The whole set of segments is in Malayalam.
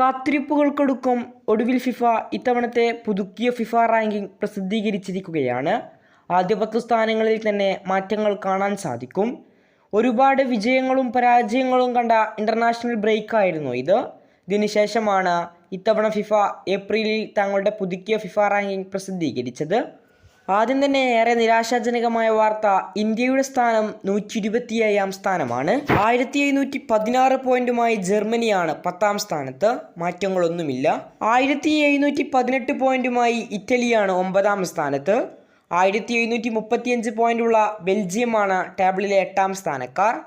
കാത്തിരിപ്പുകൾക്കൊടുക്കം. ഒടുവിൽ ഫിഫ ഇത്തവണത്തെ പുതുക്കിയ ഫിഫ റാങ്കിംഗ് പ്രസിദ്ധീകരിച്ചിരിക്കുകയാണ്. ആദ്യ പത്ത് സ്ഥാനങ്ങളിൽ തന്നെ മാറ്റങ്ങൾ കാണാൻ സാധിക്കും. ഒരുപാട് വിജയങ്ങളും പരാജയങ്ങളും കണ്ട ഇന്റർനാഷണൽ ബ്രേക്കായിരുന്നു ഇത്. ഇതിനുശേഷമാണ് ഇത്തവണ ഫിഫ ഏപ്രിലിൽ തങ്ങളുടെ പുതുക്കിയ ഫിഫ റാങ്കിംഗ് പ്രസിദ്ധീകരിച്ചത്. ആദ്യം തന്നെ ഏറെ നിരാശാജനകമായ വാർത്ത ഇന്ത്യയുടെ സ്ഥാനം നൂറ്റി ഇരുപത്തിയേഴാം സ്ഥാനമാണ്. ആയിരത്തി എഴുന്നൂറ്റി പതിനാറ് പോയിന്റുമായി ജർമ്മനിയാണ് പത്താം സ്ഥാനത്ത്. മാറ്റങ്ങളൊന്നുമില്ല. ആയിരത്തി എഴുന്നൂറ്റി പതിനെട്ട് പോയിന്റുമായി ഇറ്റലിയാണ് ഒമ്പതാം സ്ഥാനത്ത്. ആയിരത്തി എഴുന്നൂറ്റി മുപ്പത്തിയഞ്ച് പോയിന്റുള്ള ബെൽജിയമാണ് ടേബിളിലെ എട്ടാം സ്ഥാനക്കാർ.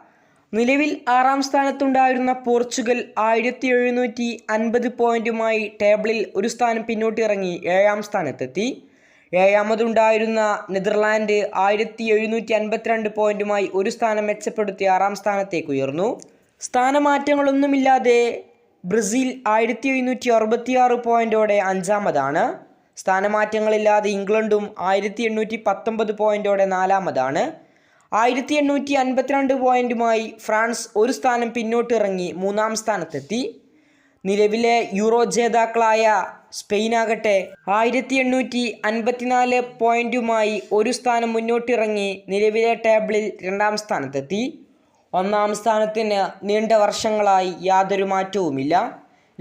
നിലവിൽ ആറാം സ്ഥാനത്തുണ്ടായിരുന്ന പോർച്ചുഗൽ ആയിരത്തി എഴുന്നൂറ്റി അൻപത് പോയിന്റുമായി ടേബിളിൽ ഒരു സ്ഥാനം പിന്നോട്ടിറങ്ങി ഏഴാം സ്ഥാനത്തെത്തി. ഏഴാമതുണ്ടായിരുന്ന നെതർലാൻഡ് ആയിരത്തി എഴുന്നൂറ്റി അൻപത്തിരണ്ട് പോയിന്റുമായി ഒരു സ്ഥാനം മെച്ചപ്പെടുത്തി ആറാം സ്ഥാനത്തേക്ക് ഉയർന്നു. സ്ഥാനമാറ്റങ്ങളൊന്നുമില്ലാതെ ബ്രസീൽ ആയിരത്തി എഴുന്നൂറ്റി അറുപത്തിയാറ് പോയിന്റോടെ അഞ്ചാമതാണ്. സ്ഥാനമാറ്റങ്ങളില്ലാതെ ഇംഗ്ലണ്ടും ആയിരത്തി എണ്ണൂറ്റി പത്തൊമ്പത് പോയിന്റോടെ നാലാമതാണ്. ആയിരത്തി എണ്ണൂറ്റി അൻപത്തിരണ്ട് പോയിന്റുമായി ഫ്രാൻസ് ഒരു സ്ഥാനം പിന്നോട്ടിറങ്ങി മൂന്നാം സ്ഥാനത്തെത്തി. നിലവിലെ യൂറോ ജേതാക്കളായ സ്പെയിനാകട്ടെ. ആയിരത്തി എണ്ണൂറ്റി അൻപത്തിനാല് പോയിന്റുമായി ഒരു സ്ഥാനം മുന്നോട്ടിറങ്ങി നിലവിലെ ടേബിളിൽ രണ്ടാം സ്ഥാനത്തെത്തി. ഒന്നാം സ്ഥാനത്തിന് നീണ്ട വർഷങ്ങളായി യാതൊരു മാറ്റവുമില്ല.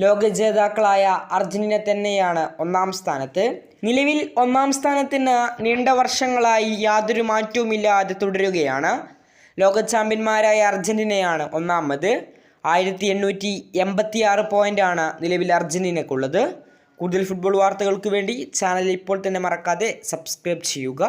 ലോക ജേതാക്കളായ അർജന്റീന തന്നെയാണ് ഒന്നാം സ്ഥാനത്ത്. നിലവിൽ ഒന്നാം സ്ഥാനത്തിന് നീണ്ട വർഷങ്ങളായി യാതൊരു മാറ്റവുമില്ലാതെ തുടരുകയാണ്. ലോക ചാമ്പ്യന്മാരായ അർജന്റീനയാണ് ഒന്നാമത്. ആയിരത്തി എണ്ണൂറ്റി എൺപത്തി ആറ് പോയിന്റാണ് നിലവിൽ അർജന്റീനക്കുള്ളത്. കൂടുതൽ ഫുട്ബോൾ വാർത്തകൾക്ക് വേണ്ടി ചാനൽ ഇപ്പോൾ തന്നെ മറക്കാതെ സബ്സ്ക്രൈബ് ചെയ്യുക.